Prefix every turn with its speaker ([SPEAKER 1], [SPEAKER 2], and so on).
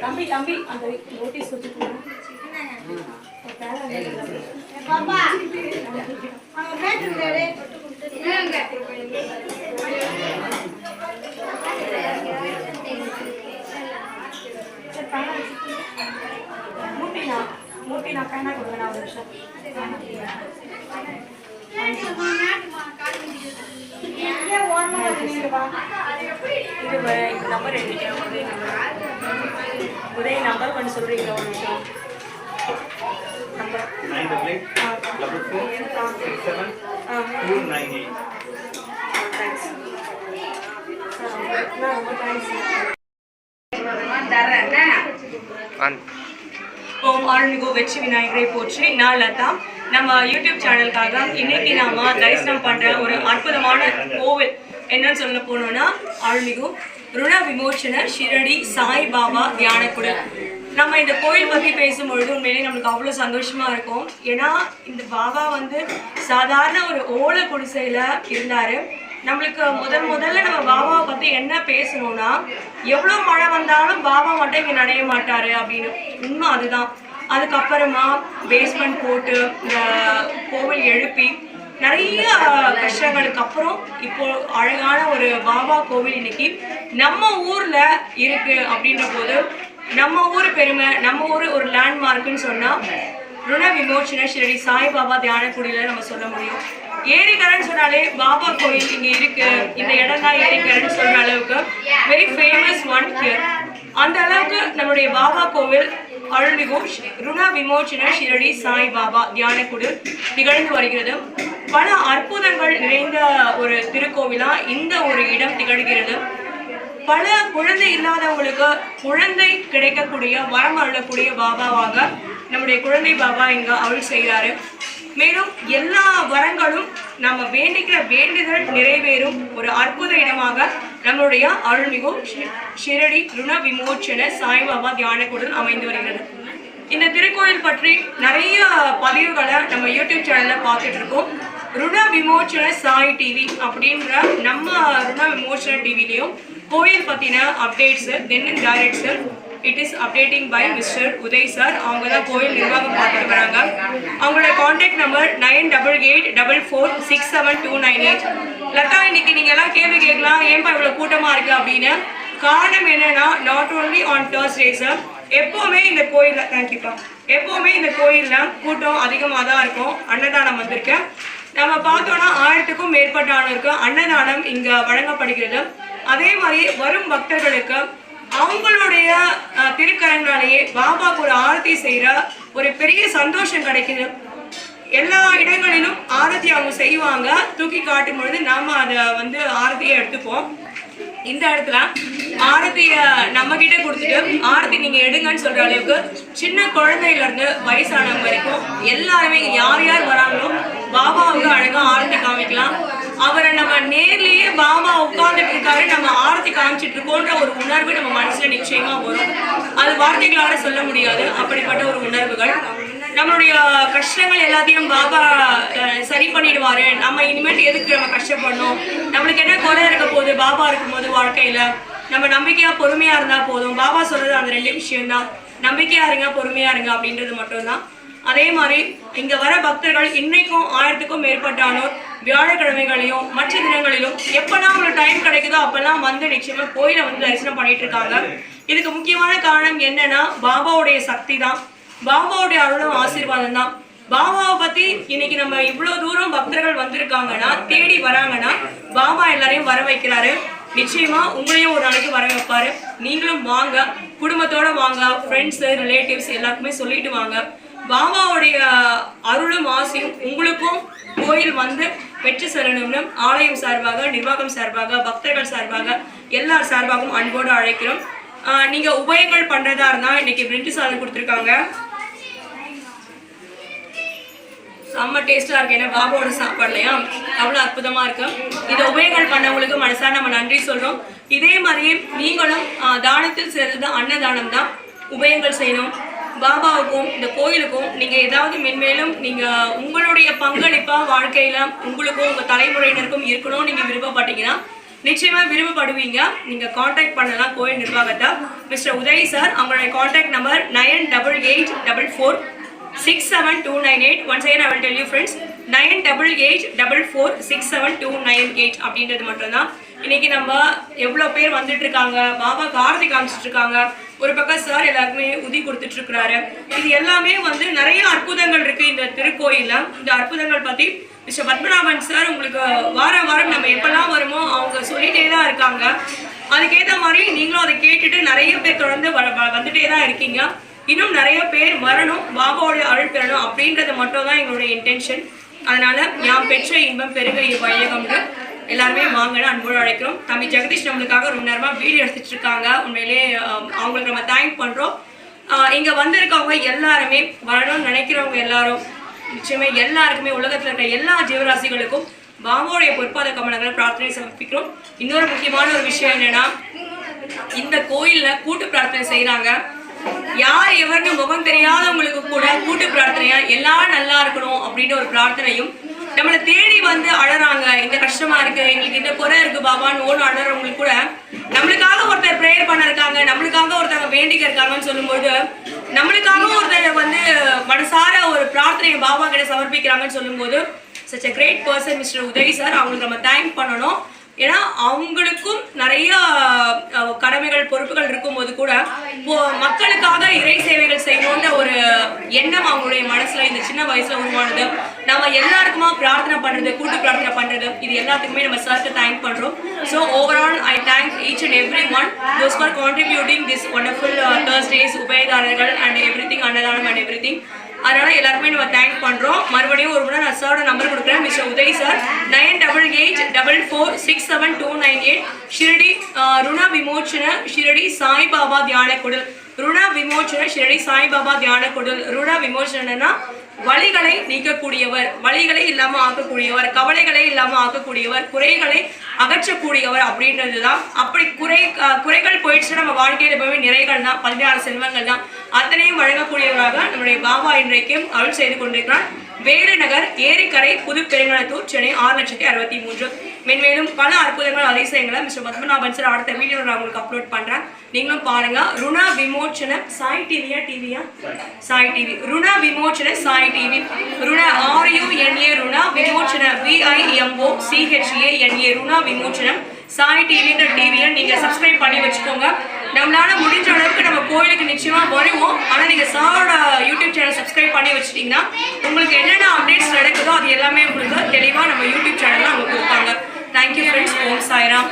[SPEAKER 1] தம்பி தம்பி அந்த நோட்டீஸ் வச்சுக்கோங்க மூட்டினா மூட்டினா பேனா கொடுங்க நான் ஒரு நிமிஷம் உதய நம்பர் கொஞ்சம் சொல்றீங்களா ஒரு நிமிஷம் நம்பர் ஆ தேங்க்ஸ் ரொம்ப தேங்க்ஸ் ஓம் அருள்மிகு வெற்றி விநாயகரை போற்றி. நான் லதா. நம்ம யூடியூப் சேனலுக்காக இன்னைக்கு நாம தரிசனம் பண்ற ஒரு அற்புதமான கோவில் என்னன்னு சொல்ல போனோம்னா அருள்மிகு ருண விமோச்சன ஷிரடி சாய் பாபா தியானக்குடல் நம்ம இந்த கோயில் பத்தி பேசும்பொழுது உண்மையிலேயே நம்மளுக்கு அவ்வளோ சந்தோஷமா இருக்கும். ஏன்னா இந்த பாபா வந்து சாதாரண ஒரு ஓலை குடிசையில இருந்தாரு. நம்மளுக்கு முதல் முதல்ல நம்ம பாபாவை பத்தி என்ன பேசணும்னா எவ்வளவு மழை வந்தாலும் பாபா மட்டும் இங்க நடைய மாட்டாரு அப்படின்னு. உண்மை அதுதான். அதுக்கப்புறமா பேஸ்மெண்ட் போட்டு இந்த கோவில் எழுப்பி நிறைய கஷ்டங்களுக்கு அப்புறம் இப்போ அழகான ஒரு பாபா கோவில் இன்னைக்கு நம்ம ஊர்ல இருக்கு அப்படின்ற போது நம்ம ஊர் பெருமை நம்ம ஊர் ஒரு லேண்ட்மார்க்குன்னு சொன்னா ருண விமோச்சன ஸ்ரீ சாய்பாபா தியானக்குடியில நம்ம சொல்ல முடியும். ஏரிக்கரைன்னு சொன்னாலே பாபா கோயில் இங்க இருக்கு. இந்த இடம் தான் ஏரிக்கரைன்னு சொல்ற அளவுக்கு. வெரி ஃபேமஸ் ஒன் ஹியர் அந்த அளவுக்கு நம்மளுடைய பாபா கோவில் அருள்மிகு ருண விமோச்சன ஷிரடி சாய் பாபா தியானக்குடு திகழ்ந்து வருகிறது. பல அற்புதங்கள் நிறைந்த ஒரு திருக்கோவிலா இந்த ஒரு இடம் திகழ்கிறது. பல குழந்தை இல்லாதவங்களுக்கு குழந்தை கிடைக்கக்கூடிய வரம் அருளக்கூடிய பாபாவாக நம்முடைய குழந்தை பாபா இங்க அருள் செய்கிறாரு. மேலும் எல்லா வரங்களும் நம்ம வேண்டிக்கிற வேண்டுதல் நிறைவேறும். ஒரு அற்புத இடமாக நம்மளுடைய அருள்மிகு ஷி- ஷிரடி ருண விமோச்சன சாய்பாபா தியானக்குடன் அமைந்து வருகிறது. இந்த திருக்கோயில் பற்றி நிறைய பதிவுகளை நம்ம யூடியூப் சேனல்ல பார்த்துட்டு இருக்கோம் ருண விமோச்சன சாய் டிவி அப்படின்ற நம்ம ருண விமோச்சன டிவிலையும் கோயில் பத்தின updates then in sir it is updating by mister Uday sir அவங்க தான் கோயில் நிர்வாகம் பார்த்துட்டு வராங்க. அவங்களோட contact number nine double eight double four six seven two nine eight Latha இன்னைக்கு நீங்க எல்லாம் கேள்வி கேட்கலாம். ஏன்பா இவ்வளோ கூட்டமாக இருக்கு அப்படின்னு. காரணம் என்னன்னா நாட் ஓன்லி ஆன் தேர்ஸ்டேஸ் எப்போவுமே இந்த கோயிலில் தேங்க்யூப்பா எப்போவுமே இந்த கோயிலில் கூட்டம் அதிகமாக தான் இருக்கும். அன்னதானம் வந்திருக்கேன் நம்ம பார்த்தோன்னா ஆயிரத்துக்கும் மேற்பட்டானோருக்கு அன்னதானம் இங்கே வழங்கப்படுகிறது. அதே மாதிரி வரும் பக்தர்களுக்கு அவங்களுடைய திருக்கரங்களாலேயே பாபாவுக்கு ஒரு ஆரத்தி செய்கிற ஒரு பெரிய சந்தோஷம் கிடைக்குது. எல்லா இடங்களிலும் ஆரத்தி அவங்க செய்வாங்க. தூக்கி காட்டும் பொழுது நாம அதை வந்து ஆரத்தியை எடுத்துப்போம். இந்த இடத்துல ஆரத்திய நம்ம கிட்ட கொடுத்துட்டு ஆரத்தி நீங்க எடுங்கன்னு சொல்ற அளவுக்கு சின்ன குழந்தையில இருந்து வயசானவங்க வரைக்கும் எல்லாருமே யார் யார் வராங்களோ பாபாவுக்கு அழகா ஆரத்தி காமிக்கலாம். அவரை நம்ம நேர்லயே பாபா உட்கார்ந்துட்டு இருக்காரு. நம்ம ஆரத்தி காமிச்சிட்டு இருக்கோன்ற ஒரு உணர்வு நம்ம மனசுல நிச்சயமா வரும். அது வார்த்தைகளால சொல்ல முடியாது. அப்படிப்பட்ட ஒரு உணர்வுகள். நம்மளுடைய கஷ்டங்கள் எல்லாத்தையும் பாபா சரி பண்ணிடுவாரு. நம்ம இனிமேட்டு எதுக்கு நம்ம கஷ்டப்படணும்? நம்மளுக்கு என்ன குறை இருக்க போகுது? பாபா இருக்கும்போது வாழ்க்கையில நம்ம நம்பிக்கையா பொறுமையா இருந்தா போதும். பாபா சொல்றது அந்த ரெண்டு விஷயம்தான். நம்பிக்கையா இருங்க பொறுமையா இருங்க அப்படின்றது மட்டும்தான். அதே மாதிரி இங்க வர பக்தர்கள் இன்னைக்கும் ஆயிரத்துக்கும் மேற்பட்டானோர் வியாழக்கிழமைகளையும் மற்ற தினங்களிலும் எப்பெல்லாம் உங்களுக்கு டைம் கிடைக்குதோ அப்பெல்லாம் வந்து நிச்சயமா கோயிலை வந்து தரிசனம் பண்ணிட்டு இருக்காங்க. இதுக்கு முக்கியமான காரணம் என்னன்னா பாபாவுடைய சக்தி தான் பாபாவுடைய அருளும் ஆசீர்வாதம் தான். பாபாவை பத்தி இன்னைக்கு நம்ம இவ்வளவு தூரம் பக்தர்கள் வந்திருக்காங்கன்னா தேடி வராங்கன்னா பாபா எல்லாரையும் வர வைக்கிறாரு. நிச்சயமா உங்களையும் ஒரு நாளைக்கு வர வைப்பாரு. நீங்களும் வாங்க குடும்பத்தோட வாங்க ஃப்ரெண்ட்ஸ் ரிலேட்டிவ்ஸ் எல்லாருக்குமே சொல்லிட்டு வாங்க. பாபாவுடைய அருளும் ஆசையும் உங்களுக்கும் கோயில் வந்து வெற்றி செல்லணும்னு ஆலயம் சார்பாக நிர்வாகம் சார்பாக பக்தர்கள் சார்பாக எல்லார் சார்பாகவும் அன்போடு அழைக்கிறோம். நீங்கள் நீங்க உபயங்கள் பண்றதா இருந்தா இன்னைக்கு பிரிண்ட் சாதம் கொடுத்துருக்காங்க. செம்ம டேஸ்டா இருக்கு. ஏன்னா பாபாவோட சாப்பாடுலையா? அவ்வளவு அற்புதமா இருக்கு. இதை உபயோகங்கள் பண்ணவங்களுக்கு மனசா நம்ம நன்றி சொல்றோம். இதே மாதிரியே நீங்களும் தானத்தில் சேர்ந்தது அன்னதானம் தான் உபயங்கள் செய்யணும். பாபாவுக்கும் இந்த கோயிலுக்கும் நீங்க ஏதாவது மென்மேலும் நீங்க உங்களுடைய பங்களிப்பா வாழ்க்கையில உங்களுக்கும் உங்க தலைமுறையினருக்கும் இருக்கணும்னு நீங்க விருப்பப்பட்டீங்கன்னா நிச்சயமா விருப்பப்படுவீங்க. நீங்க காண்டாக்ட் பண்ணலாம் கோயில் நிர்வாகத்தை. மிஸ்டர் உதய் சார் அவங்களுடைய contact number nine double eight double four six seven two nine eight once again I will tell you friends nine double eight double four six seven two nine eight அப்படின்றது மட்டும்தான். இன்னைக்கு நம்ம எவ்வளோ பேர் வந்துட்டு இருக்காங்க பாபா காரதி காமிச்சிட்டு இருக்காங்க ஒரு பக்கம் சார் எல்லாருக்குமே உதி கொடுத்துட்டு இருக்கிறாரு இது எல்லாமே வந்து நிறைய அற்புதங்கள் இருக்கு இந்த திருக்கோயிலில். இந்த அற்புதங்கள் பத்தி மிஸ்டர் பத்மநாபன் சார் உங்களுக்கு வாரம் வாரம் நம்ம எப்பெல்லாம் வருமோ அவங்க சொல்லிட்டே தான் இருக்காங்க. அதுக்கேற்ற மாதிரி நீங்களும் அதை கேட்டுட்டு நிறைய பேர் தொடர்ந்து வ- வ- வந்துட்டே தான் இருக்கீங்க. இன்னும் நிறைய பேர் வரணும் பாபாவுடைய அருள் பெறணும் அப்படின்றது மட்டும் தான் எங்களுடைய இன்டென்ஷன் அதனால யாம் பெற்ற இன்பம் பெருக இவ்வையகம்னு எல்லாருமே வாங்கன்னு அன்போடு அழைக்கிறோம். தம்பி ஜெகதீஷ் நம்மளுக்காக ரொம்ப நேரமாக வீடியோ எடுத்துட்டு இருக்காங்க. உண்மையிலேயே அவங்களுக்கு நம்ம தேங்க் பண்ணுறோம் இங்கே வந்திருக்கவங்க எல்லாருமே வரணும்னு நினைக்கிறவங்க எல்லாரும் நிச்சயமே எல்லாருக்குமே உலகத்தில் இருக்கிற எல்லா ஜீவராசிகளுக்கும் பாபாவுடைய பொற்பாத கமலங்களை பிரார்த்தனை சமர்ப்பிக்கிறோம். இன்னொரு முக்கியமான ஒரு விஷயம் என்னன்னா இந்த கோயிலில் கூட்டு பிரார்த்தனை செய்கிறாங்க யார் எவர்னு முகம் தெரியாதவங்களுக்கு கூட கூட்டு பிரார்த்தனையா எல்லாரும் நல்லா இருக்கணும் அப்படின்னு ஒரு பிரார்த்தனையும் நம்மளை தேடி வந்து அழறாங்க. இந்த கஷ்டமா இருக்கு எங்களுக்கு இந்த குறை இருக்கு பாபான்னு ஓடு அழறவங்களுக்கு கூட நம்மளுக்காக ஒருத்தர் ப்ரேயர் பண்ண இருக்காங்க நம்மளுக்காக ஒருத்தவங்க வேண்டிக்க இருக்காங்கன்னு சொல்லும்போது நம்மளுக்காக ஒருத்தர் வந்து மனசார ஒரு பிரார்த்தனையை பாபா கிட்ட சமர்ப்பிக்கிறாங்கன்னு சொல்லும்போது such a great person mister Uday sir அவங்களுக்கு நம்ம தேங்க் பண்ணணும். ஏன்னா அவங்களுக்கும் நிறைய கடமைகள் பொறுப்புகள் இருக்கும்போது கூட இப்போ மக்களுக்காக இறை சேவைகள் செய்யணுன்ற ஒரு எண்ணம் அவங்களுடைய மனசுல இந்த சின்ன வயசுல உருவானது. நம்ம எல்லாருக்குமா பிரார்த்தனை பண்றது கூட்டு பிரார்த்தனை பண்றது இது எல்லாத்துக்குமே நம்ம சார்க்கு தேங்க் பண்றோம். So overall I thank each and every one those for contributing this wonderful Thursdays உபயதாரர்கள் and every thing அன்னதானம் அண்ட் எவ்ரி திங் அதனால எல்லாருக்குமே நம்ம தேங்க் பண்றோம். மறுபடியும் ஒரு முறை நான் சாரோட நம்பர் கொடுக்குறேன் mister Uday sir nine double eight double four six seven two nine eight Shirdi ருண விமோச்சன ஷிரடி சாய்பாபா தியான குடல் ருண விமோச்சன ஷிரடி சாய்பாபா தியான குடல் ருண விமோச்சனனா வழிகளை நீக்கக்கூடியவர் வழிகளை இல்லாமல் ஆக்கக்கூடியவர் கவலைகளை இல்லாமல் ஆக்கக்கூடியவர் குறைகளை அகற்றக்கூடியவர் அப்படின்றது தான் அப்படி குறை குறைகள் போயிடுச்சுன்னா நம்ம வாழ்க்கையில போய் நிறைகள் தான் பதினாறு செல்வங்கள் தான் அத்தனையும் வழங்கக்கூடியவராக நம்முடைய பாபா இன்றைக்கும் அருள் செய்து கொண்டிருக்கிறார். வேலுநகர் ஏரிக்கரை புது பெருங்கலத்தூர் சென்னை ஆறு லட்சத்தி அறுபத்தி மூன்று. மென்மேலும் பல அற்புதங்கள் அதிசயங்களை மிஸ்டர் பத்மநாபன் சார் அடுத்த வீடியோ நான் உங்களுக்கு அப்லோட் பண்றேன். நீங்களும் பாருங்க. ருணா விமோச்சன சாய் டிவியா டிவியா Sai TV ருணா விமோச்சன Sai TV ருணா ஆர்யூ NA ருணா விமோச்சன VIMO CHA N A Runa Vimochanam. Sai டிவின்ற டிவியை நீங்கள் சப்ஸ்கிரைப் பண்ணி வச்சுக்கோங்க. நம்மளால முடிஞ்ச அளவுக்கு நம்ம கோயிலுக்கு நிச்சயமாக வருவோம். ஆனால் நீங்கள் சாரோட யூடியூப் சேனல் சப்ஸ்கிரைப் பண்ணி வச்சுட்டிங்கன்னா உங்களுக்கு என்னென்ன அப்டேட்ஸ் நடக்குதோ அது எல்லாமே உங்களுக்கு தெளிவாக நம்ம யூடியூப் சேனலில் அவங்க கொடுப்பாங்க. தேங்க்யூ ஃப்ரெண்ட்ஸ் ஓம் சாய்ராம்